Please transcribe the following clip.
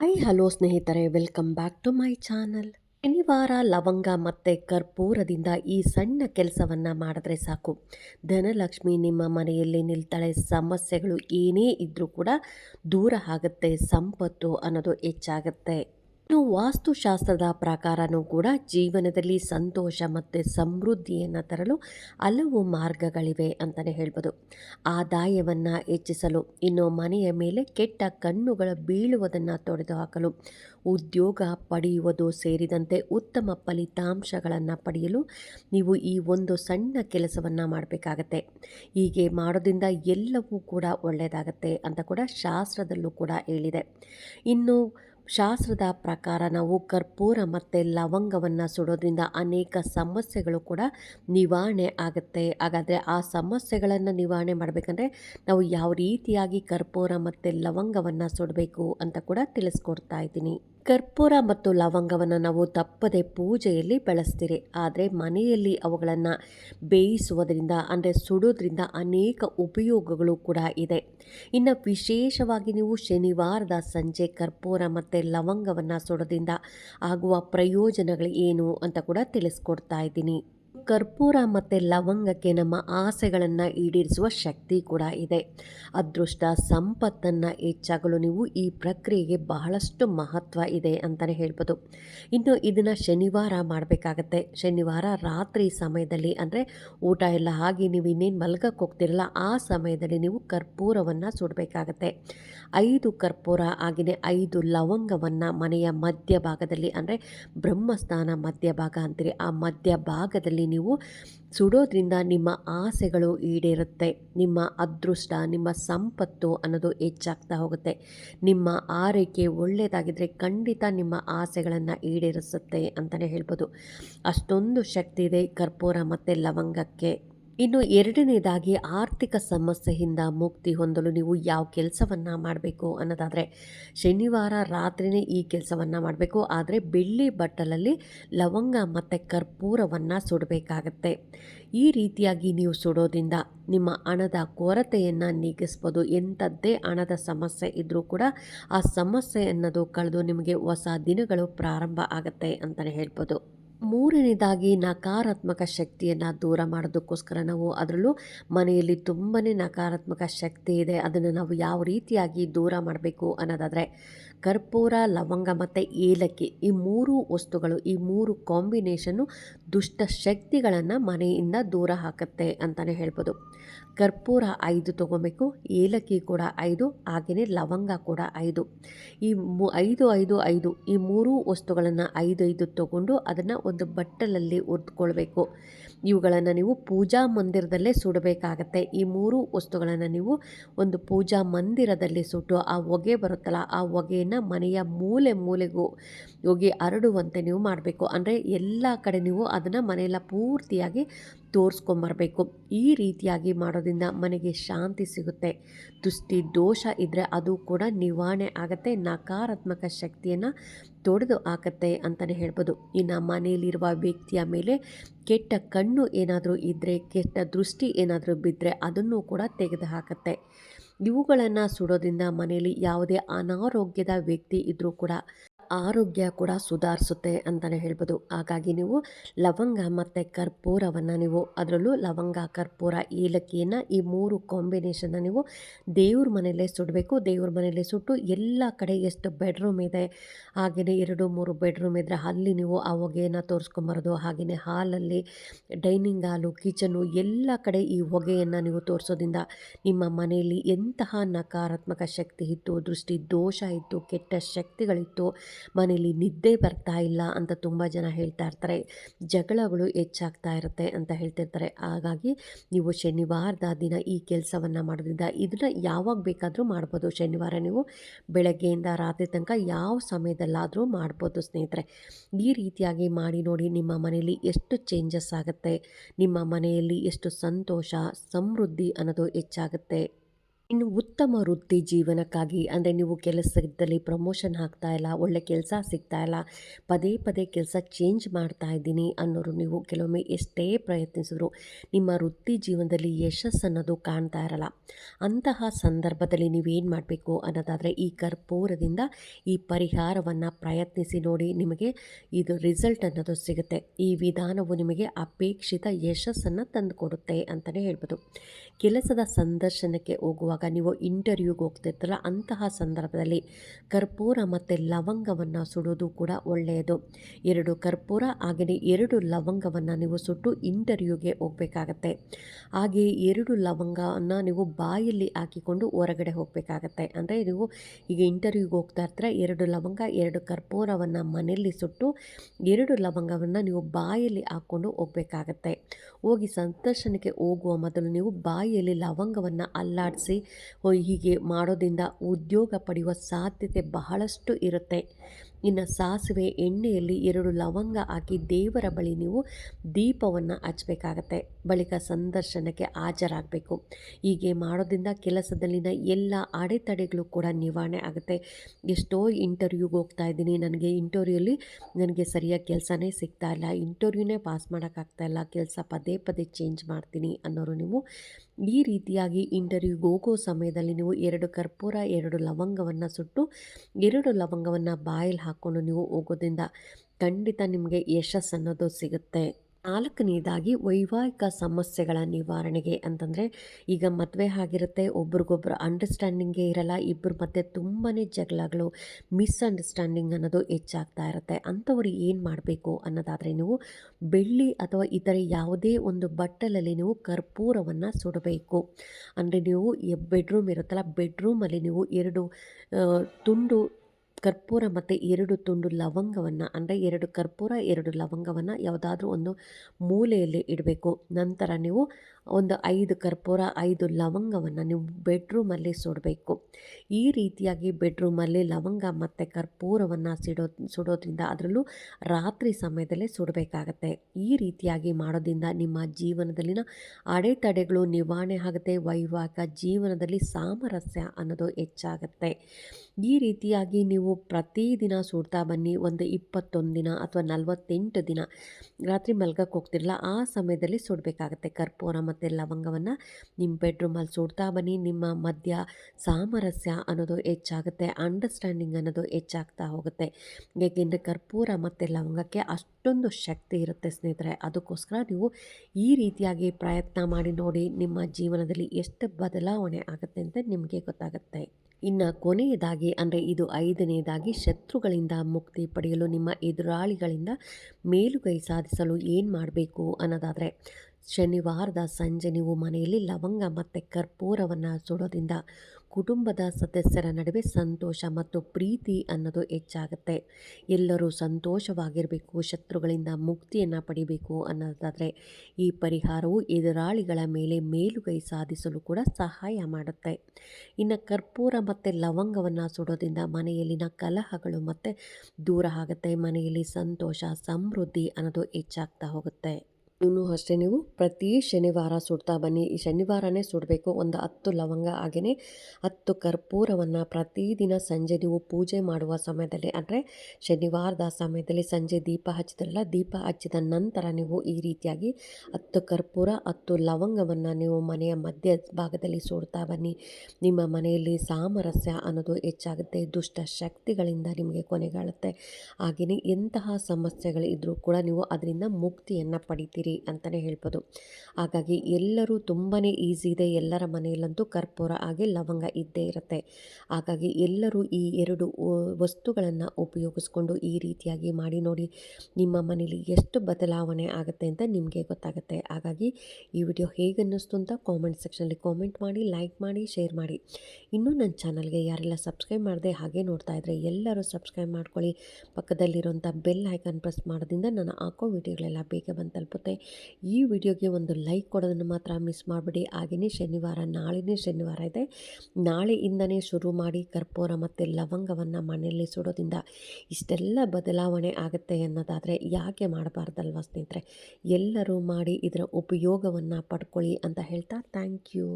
Hi hello ಸ್ನೇಹಿತರೆ. Welcome back to my channel ಶನಿವಾರ ಲವಂಗ ಮತ್ತು ಕರ್ಪೂರದಿಂದ ಈ ಸಣ್ಣ ಕೆಲಸವನ್ನು ಮಾಡಿದ್ರೆ ಸಾಕು. ಧನಲಕ್ಷ್ಮಿ ನಿಮ್ಮ ಮನೆಯಲ್ಲಿ ನಿಲ್ತಾಳೆ, ಸಮಸ್ಯೆಗಳು ಏನೇ ಇದ್ದರೂ ಕೂಡ ದೂರ ಆಗುತ್ತೆ, ಸಂಪತ್ತು ಅನ್ನೋದು ಹೆಚ್ಚಾಗುತ್ತೆ. ಇನ್ನು ವಾಸ್ತುಶಾಸ್ತ್ರದ ಪ್ರಕಾರನೂ ಕೂಡ ಜೀವನದಲ್ಲಿ ಸಂತೋಷ ಮತ್ತು ಸಮೃದ್ಧಿಯನ್ನು ತರಲು ಹಲವು ಮಾರ್ಗಗಳಿವೆ ಅಂತಲೇ ಹೇಳ್ಬೋದು. ಆದಾಯವನ್ನು ಹೆಚ್ಚಿಸಲು, ಇನ್ನು ಮನೆಯ ಮೇಲೆ ಕೆಟ್ಟ ಕಣ್ಣುಗಳ ಬೀಳುವುದನ್ನು ತೊಡೆದುಹಾಕಲು ಉದ್ಯೋಗ ಪಡೆಯುವುದು ಸೇರಿದಂತೆ ಉತ್ತಮ ಫಲಿತಾಂಶಗಳನ್ನು ಪಡೆಯಲು ನೀವು ಈ ಒಂದು ಸಣ್ಣ ಕೆಲಸವನ್ನು ಮಾಡಬೇಕಾಗತ್ತೆ. ಹೀಗೆ ಮಾಡೋದ್ರಿಂದ ಎಲ್ಲವೂ ಕೂಡ ಒಳ್ಳೆಯದಾಗತ್ತೆ ಅಂತ ಕೂಡ ಶಾಸ್ತ್ರದಲ್ಲೂ ಕೂಡ ಹೇಳಿದೆ. ಇನ್ನು ಶಾಸ್ತ್ರದ ಪ್ರಕಾರ ನಾವು ಕರ್ಪೂರ ಮತ್ತು ಲವಂಗವನ್ನು ಸುಡೋದ್ರಿಂದ ಅನೇಕ ಸಮಸ್ಯೆಗಳು ಕೂಡ ನಿವಾರಣೆ ಆಗುತ್ತೆ. ಹಾಗಾದರೆ ಆ ಸಮಸ್ಯೆಗಳನ್ನು ನಿವಾರಣೆ ಮಾಡಬೇಕಂದ್ರೆ ನಾವು ಯಾವ ರೀತಿಯಾಗಿ ಕರ್ಪೂರ ಮತ್ತು ಲವಂಗವನ್ನು ಸುಡಬೇಕು ಅಂತ ಕೂಡ ತಿಳಿಸ್ಕೊಡ್ತಾ ಇದ್ದೀನಿ. ಕರ್ಪೂರ ಮತ್ತು ಲವಂಗವನ್ನು ನಾವು ತಪ್ಪದೆ ಪೂಜೆಯಲ್ಲಿ ಬಳಸ್ತೀರಿ. ಆದರೆ ಮನೆಯಲ್ಲಿ ಅವುಗಳನ್ನು ಬೇಯಿಸುವುದರಿಂದ, ಅಂದರೆ ಸುಡೋದ್ರಿಂದ ಅನೇಕ ಉಪಯೋಗಗಳು ಕೂಡ ಇದೆ. ಇನ್ನು ವಿಶೇಷವಾಗಿ ನೀವು ಶನಿವಾರದ ಸಂಜೆ ಕರ್ಪೂರ ಮತ್ತು ಲವಂಗವನ್ನು ಸುಡೋದ್ರಿಂದ ಆಗುವ ಪ್ರಯೋಜನಗಳು ಏನು ಅಂತ ಕೂಡ ತಿಳಿಸ್ಕೊಡ್ತಾ ಇದ್ದೀನಿ. ಕರ್ಪೂರ ಮತ್ತು ಲವಂಗಕ್ಕೆ ನಮ್ಮ ಆಸೆಗಳನ್ನು ಈಡೇರಿಸುವ ಶಕ್ತಿ ಕೂಡ ಇದೆ. ಅದೃಷ್ಟ ಸಂಪತ್ತನ್ನು ಹೆಚ್ಚಾಗಲು ನೀವು ಈ ಪ್ರಕ್ರಿಯೆಗೆ ಬಹಳಷ್ಟು ಮಹತ್ವ ಇದೆ ಅಂತಲೇ ಹೇಳ್ಬೋದು. ಇನ್ನು ಇದನ್ನು ಶನಿವಾರ ಮಾಡಬೇಕಾಗತ್ತೆ. ಶನಿವಾರ ರಾತ್ರಿ ಸಮಯದಲ್ಲಿ ಅಂದರೆ ಊಟ ಎಲ್ಲ ಆಗಿ ನೀವು ಇನ್ನೇನು ಮಲ್ಗಕ್ಕೆ ಹೋಗ್ತಿರಲ್ಲ, ಆ ಸಮಯದಲ್ಲಿ ನೀವು ಕರ್ಪೂರವನ್ನು ಸುಡಬೇಕಾಗತ್ತೆ. ಐದು ಕರ್ಪೂರ ಆಗಿನೇ ಐದು ಲವಂಗವನ್ನು ಮನೆಯ ಮಧ್ಯಭಾಗದಲ್ಲಿ ಅಂದರೆ ಬ್ರಹ್ಮಸ್ಥಾನ ಮಧ್ಯಭಾಗ ಅಂತೀರಿ, ಆ ಮಧ್ಯಭಾಗದಲ್ಲಿ ನೀವು ಸುಡೋದ್ರಿಂದ ನಿಮ್ಮ ಆಸೆಗಳು ಈಡೇರುತ್ತೆ. ನಿಮ್ಮ ಅದೃಷ್ಟ, ನಿಮ್ಮ ಸಂಪತ್ತು ಅನ್ನೋದು ಹೆಚ್ಚಾಗ್ತಾ ಹೋಗುತ್ತೆ. ನಿಮ್ಮ ಆರೈಕೆ ಒಳ್ಳೆಯದಾಗಿದ್ದರೆ ಖಂಡಿತ ನಿಮ್ಮ ಆಸೆಗಳನ್ನು ಈಡೇರಿಸುತ್ತೆ ಅಂತಲೇ ಹೇಳ್ಬೋದು. ಅಷ್ಟೊಂದು ಶಕ್ತಿ ಇದೆ ಕರ್ಪೂರ ಮತ್ತು ಲವಂಗಕ್ಕೆ. ಇನ್ನು ಎರಡನೇದಾಗಿ ಆರ್ಥಿಕ ಸಮಸ್ಯೆಯಿಂದ ಮುಕ್ತಿ ಹೊಂದಲು ನೀವು ಯಾವ ಕೆಲಸವನ್ನು ಮಾಡಬೇಕು ಅನ್ನೋದಾದರೆ, ಶನಿವಾರ ರಾತ್ರಿಯೇ ಈ ಕೆಲಸವನ್ನು ಮಾಡಬೇಕು. ಆದರೆ ಬೆಳ್ಳಿ ಬಟ್ಟಲಲ್ಲಿ ಲವಂಗ ಮತ್ತು ಕರ್ಪೂರವನ್ನು ಸುಡಬೇಕಾಗತ್ತೆ. ಈ ರೀತಿಯಾಗಿ ನೀವು ಸುಡೋದ್ರಿಂದ ನಿಮ್ಮ ಹಣದ ಕೊರತೆಯನ್ನು ನೀಗಿಸ್ಬೋದು. ಎಂಥದ್ದೇ ಹಣದ ಸಮಸ್ಯೆ ಇದ್ದರೂ ಕೂಡ ಆ ಸಮಸ್ಯೆ ಅನ್ನೋದು ಕಳೆದು ನಿಮಗೆ ಹೊಸ ದಿನಗಳು ಪ್ರಾರಂಭ ಆಗುತ್ತೆ ಅಂತಲೇ ಹೇಳ್ಬೋದು. ಮೂರನೇದಾಗಿ ನಕಾರಾತ್ಮಕ ಶಕ್ತಿಯನ್ನು ದೂರ ಮಾಡೋದಕ್ಕೋಸ್ಕರ ನಾವು ಅದರಲ್ಲೂ ಮನೆಯಲ್ಲಿ ತುಂಬಾ ನಕಾರಾತ್ಮಕ ಶಕ್ತಿ ಇದೆ. ಅದನ್ನು ನಾವು ಯಾವ ರೀತಿಯಾಗಿ ದೂರ ಮಾಡಬೇಕು ಅನ್ನೋದಾದರೆ ಕರ್ಪೂರ, ಲವಂಗ ಮತ್ತು ಏಲಕ್ಕಿ ಈ ಮೂರು ವಸ್ತುಗಳು, ಈ ಮೂರು ಕಾಂಬಿನೇಷನ್ನು ದುಷ್ಟ ಶಕ್ತಿಗಳನ್ನು ಮನೆಯಿಂದ ದೂರ ಹಾಕುತ್ತೆ ಅಂತಲೇ ಹೇಳ್ಬೋದು. ಕರ್ಪೂರ ಐದು ತೊಗೊಬೇಕು, ಏಲಕ್ಕಿ ಕೂಡ ಐದು ಹಾಗೆಯೇ ಲವಂಗ ಕೂಡ ಐದು. ಈ ಮು, ಐದು ಐದು ಐದು, ಈ ಮೂರು ವಸ್ತುಗಳನ್ನು ಐದು ಐದು ತೊಗೊಂಡು ಅದನ್ನು ಒಂದು ಬಟ್ಟಲಲ್ಲಿ ಒದ್ಕೊಳ್ಬೇಕು ಇವುಗಳನ್ನು ನೀವು ಪೂಜಾ ಮಂದಿರದಲ್ಲೇ ಸುಡಬೇಕಾಗತ್ತೆ. ಈ ಮೂರು ವಸ್ತುಗಳನ್ನು ನೀವು ಒಂದು ಪೂಜಾ ಮಂದಿರದಲ್ಲಿ ಸುಟ್ಟು ಆ ಹೊಗೆ ಬರುತ್ತಲ್ಲ, ಆ ಹೊಗೆಯನ್ನು ಮನೆಯ ಮೂಲೆ ಮೂಲೆಗೂ ಹೋಗಿ ಹರಡುವಂತೆ ನೀವು ಮಾಡಬೇಕು. ಅಂದರೆ ಎಲ್ಲ ಕಡೆ ನೀವು ಅದನ್ನು ಮನೆಯೆಲ್ಲ ಪೂರ್ತಿಯಾಗಿ ತೋರಿಸ್ಕೊಂಬರಬೇಕು. ಈ ರೀತಿಯಾಗಿ ಮಾಡೋದ್ರಿಂದ ಮನೆಗೆ ಶಾಂತಿ ಸಿಗುತ್ತೆ. ತುಷ್ಟಿ ದೋಷ ಇದ್ದರೆ ಅದು ಕೂಡ ನಿವಾರಣೆ ಆಗುತ್ತೆ. ನಕಾರಾತ್ಮಕ ಶಕ್ತಿಯನ್ನು ತೊಡೆದು ಹಾಕತ್ತೆ ಅಂತಲೇ ಹೇಳ್ಬೋದು. ಇನ್ನು ಮನೆಯಲ್ಲಿರುವ ವ್ಯಕ್ತಿಯ ಮೇಲೆ ಕೆಟ್ಟ ಕಣ್ಣು ಏನಾದರೂ ಇದ್ದರೆ ಕೆಟ್ಟ ದೃಷ್ಟಿ ಏನಾದರೂ ಬಿದ್ದರೆ ಅದನ್ನು ಕೂಡ ತೆಗೆದು ಹಾಕತ್ತೆ ಇವುಗಳನ್ನು ಸುಡೋದ್ರಿಂದ ಮನೆಯಲ್ಲಿ ಯಾವುದೇ ಅನಾರೋಗ್ಯದ ವ್ಯಕ್ತಿ ಇದ್ದರೂ ಕೂಡ ಆರೋಗ್ಯ ಕೂಡ ಸುಧಾರಿಸುತ್ತೆ ಅಂತಲೇ ಹೇಳ್ಬೋದು. ಹಾಗಾಗಿ ನೀವು ಲವಂಗ ಮತ್ತು ಕರ್ಪೂರವನ್ನು ನೀವು ಅದರಲ್ಲೂ ಲವಂಗ, ಕರ್ಪೂರ, ಏಲಕ್ಕಿಯನ್ನು ಈ ಮೂರು ಕಾಂಬಿನೇಷನ್ನ ನೀವು ದೇವ್ರ ಮನೆಯಲ್ಲೇ ಸುಡಬೇಕು. ದೇವ್ರ ಮನೆಯಲ್ಲೇ ಸುಟ್ಟು ಎಲ್ಲ ಕಡೆ ಎಷ್ಟು ಬೆಡ್ರೂಮ್ ಇದೆ ಹಾಗೆಯೇ ಎರಡು, ಮೂರು ಬೆಡ್ರೂಮ್ ಇದ್ದರೆ ಅಲ್ಲಿ ನೀವು ಆ ಹೊಗೆಯನ್ನು ತೋರಿಸ್ಕೊಂಬರೋದು ಹಾಗೆಯೇ ಹಾಲಲ್ಲಿ ಡೈನಿಂಗ್ ಹಾಲು ಕಿಚನು ಎಲ್ಲ ಕಡೆ ಈ ಹೊಗೆಯನ್ನು ನೀವು ತೋರಿಸೋದ್ರಿಂದ ನಿಮ್ಮ ಮನೆಯಲ್ಲಿ ಎಂತಹ ನಕಾರಾತ್ಮಕ ಶಕ್ತಿ ಇತ್ತು, ದೃಷ್ಟಿ ದೋಷ ಇತ್ತು, ಕೆಟ್ಟ ಶಕ್ತಿಗಳಿತ್ತು ಮನೇಲಿ ನಿದ್ದೆ ಬರ್ತಾ ಇಲ್ಲ ಅಂತ ತುಂಬ ಜನ ಹೇಳ್ತಾ ಇರ್ತಾರೆ. ಜಗಳಗಳು ಹೆಚ್ಚಾಗ್ತಾ ಇರುತ್ತೆ ಅಂತ ಹೇಳ್ತಿರ್ತಾರೆ. ಹಾಗಾಗಿ ನೀವು ಶನಿವಾರದ ದಿನ ಈ ಕೆಲಸವನ್ನು ಮಾಡೋದ್ರಿಂದ ಇದನ್ನು ಯಾವಾಗ ಬೇಕಾದರೂ ಮಾಡ್ಬೋದು. ಶನಿವಾರ ನೀವು ಬೆಳಗ್ಗೆಯಿಂದ ರಾತ್ರಿ ತನಕ ಯಾವ ಸಮಯದಲ್ಲಾದರೂ ಮಾಡ್ಬೋದು ಸ್ನೇಹಿತರೆ. ಈ ರೀತಿಯಾಗಿ ಮಾಡಿ ನೋಡಿ ನಿಮ್ಮ ಮನೆಯಲ್ಲಿ ಎಷ್ಟು ಚೇಂಜಸ್ ಆಗುತ್ತೆ, ನಿಮ್ಮ ಮನೆಯಲ್ಲಿ ಎಷ್ಟು ಸಂತೋಷ, ಸಮೃದ್ಧಿ ಅನ್ನೋದು ಹೆಚ್ಚಾಗುತ್ತೆ. ಇನ್ನು ಉತ್ತಮ ವೃತ್ತಿ ಜೀವನಕ್ಕಾಗಿ, ಅಂದರೆ ನೀವು ಕೆಲಸದಲ್ಲಿ ಪ್ರಮೋಷನ್ ಆಗ್ತಾ ಇಲ್ಲ, ಒಳ್ಳೆ ಕೆಲಸ ಸಿಗ್ತಾ ಇಲ್ಲ, ಪದೇ ಪದೇ ಕೆಲಸ ಚೇಂಜ್ ಮಾಡ್ತಾ ಇದ್ದೀನಿ ಅನ್ನೋರು ನೀವು ಕೆಲವೊಮ್ಮೆ ಎಷ್ಟೇ ಪ್ರಯತ್ನಿಸಿದ್ರು ನಿಮ್ಮ ವೃತ್ತಿ ಜೀವನದಲ್ಲಿ ಯಶಸ್ಸು ಅನ್ನೋದು ಕಾಣ್ತಾ ಇರಲ್ಲ. ಅಂತಹ ಸಂದರ್ಭದಲ್ಲಿ ನೀವೇನು ಮಾಡಬೇಕು ಅನ್ನೋದಾದರೆ ಈ ಕರ್ಪೂರದಿಂದ ಈ ಪರಿಹಾರವನ್ನು ಪ್ರಯತ್ನಿಸಿ ನೋಡಿ ನಿಮಗೆ ಇದು ರಿಸಲ್ಟ್ ಅನ್ನೋದು ಸಿಗುತ್ತೆ. ಈ ವಿಧಾನವು ನಿಮಗೆ ಅಪೇಕ್ಷಿತ ಯಶಸ್ಸನ್ನು ತಂದುಕೊಡುತ್ತೆ ಅಂತಲೇ ಹೇಳ್ಬೋದು. ಕೆಲಸದ ಸಂದರ್ಶನಕ್ಕೆ ಹೋಗುವಾಗ ನೀವು ಇಂಟರ್ವ್ಯೂಗೆ ಹೋಗ್ತಿರ್ತೀರ ಅಂತಹ ಸಂದರ್ಭದಲ್ಲಿ ಕರ್ಪೂರ ಮತ್ತು ಲವಂಗವನ್ನು ಸುಡೋದು ಕೂಡ ಒಳ್ಳೆಯದು. ಎರಡು, ಕರ್ಪೂರ ಹಾಗೆಯೇ ಎರಡು ಲವಂಗವನ್ನು ನೀವು ಸುಟ್ಟು ಇಂಟರ್ವ್ಯೂಗೆ ಹೋಗಬೇಕಾಗತ್ತೆ. ಹಾಗೆ ಎರಡು ಲವಂಗವನ್ನು ನೀವು ಬಾಯಲ್ಲಿ ಹಾಕಿಕೊಂಡು ಹೊರಗಡೆ ಹೋಗಬೇಕಾಗತ್ತೆ. ಅಂದರೆ ನೀವು ಈಗ ಇಂಟರ್ವ್ಯೂಗೆ ಹೋಗ್ತಾ ಇರ್ತೀರ, ಎರಡು ಲವಂಗ, ಎರಡು ಕರ್ಪೂರವನ್ನು ಮನೆಯಲ್ಲಿ ಸುಟ್ಟು ಎರಡು ಲವಂಗವನ್ನು ನೀವು ಬಾಯಲ್ಲಿ ಹಾಕ್ಕೊಂಡು ಹೋಗಬೇಕಾಗತ್ತೆ. ಹೋಗಿ ಸಂದರ್ಶನಕ್ಕೆ ಹೋಗುವ ಮೊದಲು ನೀವು ಬಾಯಲ್ಲಿ ಲವಂಗವನ್ನು ಅಲ್ಲಾಡಿಸಿ ಹೀಗೆ ಮಾಡೋದ್ರಿಂದ ಉದ್ಯೋಗ ಪಡೆಯುವ ಸಾಧ್ಯತೆ ಬಹಳಷ್ಟು ಇರುತ್ತೆ. ಇನ್ನು ಸಾಸಿವೆ ಎಣ್ಣೆಯಲ್ಲಿ ಎರಡು ಲವಂಗ ಹಾಕಿ ದೇವರ ಬಳಿ ನೀವು ದೀಪವನ್ನು ಹಚ್ಚಬೇಕಾಗತ್ತೆ ಬಳಿಕ ಸಂದರ್ಶನಕ್ಕೆ ಹಾಜರಾಗಬೇಕು. ಹೀಗೆ ಮಾಡೋದ್ರಿಂದ ಕೆಲಸದಲ್ಲಿನ ಎಲ್ಲ ಅಡೆತಡೆಗಳು ಕೂಡ ನಿವಾರಣೆ ಆಗುತ್ತೆ. ಎಷ್ಟೋ ಇಂಟರ್ವ್ಯೂಗೆ ಹೋಗ್ತಾ ಇದ್ದೀನಿ. ನನಗೆ ಇಂಟರ್ವ್ಯೂಲಿ ನನಗೆ ಸರಿಯಾಗಿ ಕೆಲಸನೇ ಸಿಗ್ತಾ ಇಲ್ಲ. ಇಂಟರ್ವ್ಯೂನೇ ಪಾಸ್ ಮಾಡೋಕ್ಕಾಗ್ತಾ ಇಲ್ಲ. ಕೆಲಸ ಪದೇ ಪದೇ ಚೇಂಜ್ ಮಾಡ್ತೀನಿ ಅನ್ನೋರು ನೀವು ಈ ರೀತಿಯಾಗಿ ಇಂಟರ್ವ್ಯೂಗೆ ಹೋಗೋ ಸಮಯದಲ್ಲಿ ನೀವು ಎರಡು ಕರ್ಪೂರ, ಎರಡು ಲವಂಗವನ್ನು ಸುಟ್ಟು, ಎರಡು ಲವಂಗವನ್ನು ಬಾಯಲ್ಲಿ ಹಾಕ್ಕೊಂಡು ನೀವು ಹೋಗೋದ್ರಿಂದ ಖಂಡಿತ ನಿಮಗೆ ಯಶಸ್ಸು ಅನ್ನೋದು ಸಿಗುತ್ತೆ. ನಾಲ್ಕನೇದಾಗಿ ವೈವಾಹಿಕ ಸಮಸ್ಯೆಗಳ ನಿವಾರಣೆಗೆ ಅಂತಂದರೆ ಈಗ ಮದುವೆ ಆಗಿರುತ್ತೆ, ಒಬ್ರಿಗೊಬ್ರು ಅಂಡರ್ಸ್ಟ್ಯಾಂಡಿಂಗೇ ಇರಲ್ಲ ಇಬ್ಬರು ಮಧ್ಯೆ ತುಂಬಾ ಜಗಳಗಳು ಮಿಸ್ಅಂಡರ್ಸ್ಟ್ಯಾಂಡಿಂಗ್ ಅನ್ನೋದು ಹೆಚ್ಚಾಗ್ತಾ ಇರುತ್ತೆ. ಅಂಥವ್ರು ಏನು ಮಾಡಬೇಕು ಅನ್ನೋದಾದರೆ ನೀವು ಬೆಳ್ಳಿ ಅಥವಾ ಇತರೆ ಯಾವುದೇ ಒಂದು ಬಟ್ಟಲಲ್ಲಿ ನೀವು ಕರ್ಪೂರವನ್ನು ಸುಡಬೇಕು. ಅಂದರೆ ನೀವು ಬೆಡ್ರೂಮ್ ಇರುತ್ತಲ್ಲ ಬೆಡ್ರೂಮಲ್ಲಿ ನೀವು ಎರಡು ತುಂಡು ಕರ್ಪೂರ ಮತ್ತು ಎರಡು ತುಂಡು ಲವಂಗವನ್ನು, ಅಂದರೆ ಎರಡು ಕರ್ಪೂರ, ಎರಡು ಲವಂಗವನ್ನು ಯಾವುದಾದ್ರೂ ಒಂದು ಮೂಲೆಯಲ್ಲಿ ಇಡಬೇಕು. ನಂತರ ನೀವು ಒಂದು ಐದು ಕರ್ಪೂರ, ಐದು ಲವಂಗವನ್ನು ನೀವು ಬೆಡ್ರೂಮಲ್ಲಿ ಸುಡಬೇಕು. ಈ ರೀತಿಯಾಗಿ ಬೆಡ್ರೂಮಲ್ಲಿ ಲವಂಗ ಮತ್ತು ಕರ್ಪೂರವನ್ನು ಸಿಡೋ, ಸುಡೋದ್ರಿಂದ ಅದರಲ್ಲೂ ರಾತ್ರಿ ಸಮಯದಲ್ಲಿ ಸುಡಬೇಕಾಗತ್ತೆ. ಈ ರೀತಿಯಾಗಿ ಮಾಡೋದ್ರಿಂದ ನಿಮ್ಮ ಜೀವನದಲ್ಲಿನ ಅಡೆತಡೆಗಳು ನಿವಾರಣೆ ಆಗುತ್ತೆ. ವೈವಾಹಿಕ ಜೀವನದಲ್ಲಿ ಸಾಮರಸ್ಯ ಅನ್ನೋದು ಹೆಚ್ಚಾಗುತ್ತೆ. ಈ ರೀತಿಯಾಗಿ ನೀವು ಪ್ರತಿದಿನ ಸುಡ್ತಾ ಬನ್ನಿ. ಒಂದು ಇಪ್ಪತ್ತೊಂದು ದಿನ ಅಥವಾ ನಲವತ್ತೆಂಟು ದಿನ ರಾತ್ರಿ ಮಲ್ಗಕ್ಕೆ ಹೋಗ್ತಿರಲ್ಲ, ಆ ಸಮಯದಲ್ಲಿ ಸುಡಬೇಕಾಗತ್ತೆ ಕರ್ಪೂರ ಮತ್ತು ಲವಂಗವನ್ನು ನಿಮ್ಮ ಬೆಡ್ರೂಮಲ್ಲಿ ಸುಡ್ತಾ ಬನ್ನಿ. ನಿಮ್ಮ ಮಧ್ಯ ಸಾಮರಸ್ಯ ಅನ್ನೋದು ಹೆಚ್ಚಾಗುತ್ತೆ ಅಂಡರ್ಸ್ಟ್ಯಾಂಡಿಂಗ್ ಅನ್ನೋದು ಹೆಚ್ಚಾಗ್ತಾ ಹೋಗುತ್ತೆ. ಏಕೆಂದರೆ ಕರ್ಪೂರ ಮತ್ತು ಲವಂಗಕ್ಕೆ ಅಷ್ಟೊಂದು ಶಕ್ತಿ ಇರುತ್ತೆ ಸ್ನೇಹಿತರೆ. ಅದಕ್ಕೋಸ್ಕರ ನೀವು ಈ ರೀತಿಯಾಗಿ ಪ್ರಯತ್ನ ಮಾಡಿ ನೋಡಿ ನಿಮ್ಮ ಜೀವನದಲ್ಲಿ ಎಷ್ಟು ಬದಲಾವಣೆ ಆಗುತ್ತೆ ಅಂತ ನಿಮಗೆ ಗೊತ್ತಾಗುತ್ತೆ. ಇನ್ನು ಕೊನೆಯದಾಗಿ ಅಂದರೆ ಇದು ಐದನೇದಾಗಿ ಶತ್ರುಗಳಿಂದ ಮುಕ್ತಿ ಪಡೆಯಲು ನಿಮ್ಮ ಎದುರಾಳಿಗಳಿಂದ ಮೇಲುಗೈ ಸಾಧಿಸಲು ಏನು ಮಾಡಬೇಕು ಅನ್ನೋದಾದರೆ ಶನಿವಾರದ ಸಂಜೆ ನೀವು ಮನೆಯಲ್ಲಿ ಲವಂಗ ಮತ್ತು ಕರ್ಪೂರವನ್ನು ಸುಡೋದ್ರಿಂದ ಕುಟುಂಬದ ಸದಸ್ಯರ ನಡುವೆ ಸಂತೋಷ ಮತ್ತು ಪ್ರೀತಿ ಅನ್ನೋದು ಹೆಚ್ಚಾಗುತ್ತೆ. ಎಲ್ಲರೂ ಸಂತೋಷವಾಗಿರಬೇಕು, ಶತ್ರುಗಳಿಂದ ಮುಕ್ತಿಯನ್ನು ಪಡಿಬೇಕು ಅನ್ನೋದಾದರೆ ಈ ಪರಿಹಾರವು ಎದುರಾಳಿಗಳ ಮೇಲೆ ಮೇಲುಗೈ ಸಾಧಿಸಲು ಕೂಡ ಸಹಾಯ ಮಾಡುತ್ತೆ. ಇನ್ನು ಕರ್ಪೂರ ಮತ್ತು ಲವಂಗವನ್ನು ಸುಡೋದ್ರಿಂದ ಮನೆಯಲ್ಲಿನ ಕಲಹಗಳು ಮತ್ತು ದೂರ ಆಗುತ್ತೆ. ಮನೆಯಲ್ಲಿ ಸಂತೋಷ, ಸಮೃದ್ಧಿ ಅನ್ನೋದು ಹೆಚ್ಚಾಗ್ತಾ ಹೋಗುತ್ತೆ. ಇನ್ನೂ ಅಷ್ಟೇ ನೀವು ಪ್ರತಿ ಶನಿವಾರ ಸುಡ್ತಾ ಬನ್ನಿ. ಈ ಶನಿವಾರನೇ ಸುಡಬೇಕು. ಒಂದು ಹತ್ತು ಲವಂಗ ಹಾಗೆಯೇ ಹತ್ತು ಕರ್ಪೂರವನ್ನು ಪ್ರತಿದಿನ ಸಂಜೆ ನೀವು ಪೂಜೆ ಮಾಡುವ ಸಮಯದಲ್ಲಿ, ಅಂದರೆ ಶನಿವಾರದ ಸಮಯದಲ್ಲಿ ಸಂಜೆ ದೀಪ ಹಚ್ಚಿದ್ರಲ್ಲ, ದೀಪ ಹಚ್ಚಿದ ನಂತರ ನೀವು ಈ ರೀತಿಯಾಗಿ ಹತ್ತು ಕರ್ಪೂರ, ಹತ್ತು ಲವಂಗವನ್ನು ನೀವು ಮನೆಯ ಮಧ್ಯ ಭಾಗದಲ್ಲಿ ಸುಡ್ತಾ ಬನ್ನಿ. ನಿಮ್ಮ ಮನೆಯಲ್ಲಿ ಸಾಮರಸ್ಯ ಅನ್ನೋದು ಹೆಚ್ಚಾಗುತ್ತೆ, ದುಷ್ಟ ಶಕ್ತಿಗಳಿಂದ ನಿಮಗೆ ಕೊನೆಗಾಳುತ್ತೆ. ಹಾಗೆಯೇ ಎಂತಹ ಸಮಸ್ಯೆಗಳಿದ್ದರೂ ಕೂಡ ನೀವು ಅದರಿಂದ ಮುಕ್ತಿಯನ್ನು ಪಡಿತೀರಿ. ಅಂತಲೇ ಹೇಳ್ಬೋದು. ಹಾಗಾಗಿ ಎಲ್ಲರೂ ತುಂಬಾ ಈಸಿ ಇದೆ, ಎಲ್ಲರ ಮನೆಯಲ್ಲಂತೂ ಕರ್ಪೂರ ಹಾಗೆ ಲವಂಗ ಇದ್ದೇ ಇರುತ್ತೆ. ಹಾಗಾಗಿ ಎಲ್ಲರೂ ಈ ಎರಡು ವಸ್ತುಗಳನ್ನು ಉಪಯೋಗಿಸ್ಕೊಂಡು ಈ ರೀತಿಯಾಗಿ ಮಾಡಿ ನೋಡಿ, ನಿಮ್ಮ ಮನೇಲಿ ಎಷ್ಟು ಬದಲಾವಣೆ ಆಗುತ್ತೆ ಅಂತ ನಿಮಗೆ ಗೊತ್ತಾಗುತ್ತೆ. ಹಾಗಾಗಿ ಈ ವಿಡಿಯೋ ಹೇಗೆ ಅನ್ನಿಸ್ತು ಅಂತ ಕಾಮೆಂಟ್ ಸೆಕ್ಷನಲ್ಲಿ ಕಾಮೆಂಟ್ ಮಾಡಿ ಲೈಕ್ ಮಾಡಿ ಶೇರ್ ಮಾಡಿ. ಇನ್ನೂ ನನ್ನ ಚಾನಲ್ಗೆ ಯಾರೆಲ್ಲ ಸಬ್ಸ್ಕ್ರೈಬ್ ಮಾಡಿದೆ ಹಾಗೆ ನೋಡ್ತಾ ಇದ್ದರೆ ಎಲ್ಲರೂ ಸಬ್ಸ್ಕ್ರೈಬ್ ಮಾಡ್ಕೊಳ್ಳಿ. ಪಕ್ಕದಲ್ಲಿರುವಂಥ ಬೆಲ್ ಐಕನ್ ಪ್ರೆಸ್ ಮಾಡೋದ್ರಿಂದ ನಾನು ಹಾಕೋ ವಿಡಿಯೋಗಳೆಲ್ಲ ಬೇಗ ಬಂದು ತಲುಪುತ್ತೆ. ಈ ವಿಡಿಯೋಗೆ ಒಂದು ಲೈಕ್ ಕೊಡೋದನ್ನು ಮಾತ್ರ ಮಿಸ್ ಮಾಡಿಬಿಡಿ. ಹಾಗೆಯೇ ಶನಿವಾರ, ನಾಳೆನೇ ಶನಿವಾರ ಇದೆ. ನಾಳೆಯಿಂದನೇ ಶುರು ಮಾಡಿ ಕರ್ಪೂರ ಮತ್ತು ಲವಂಗವನ್ನು ಮನೆಯಲ್ಲಿ ಸುಡೋದ್ರಿಂದ ಇಷ್ಟೆಲ್ಲ ಬದಲಾವಣೆ ಆಗುತ್ತೆ ಅನ್ನೋದಾದರೆ ಯಾಕೆ ಮಾಡಬಾರ್ದಲ್ವ ಸ್ನೇಹಿತರೆ? ಎಲ್ಲರೂ ಮಾಡಿ ಇದರ ಉಪಯೋಗವನ್ನು ಪಡ್ಕೊಳ್ಳಿ ಅಂತ ಹೇಳ್ತಾ ಥ್ಯಾಂಕ್ ಯು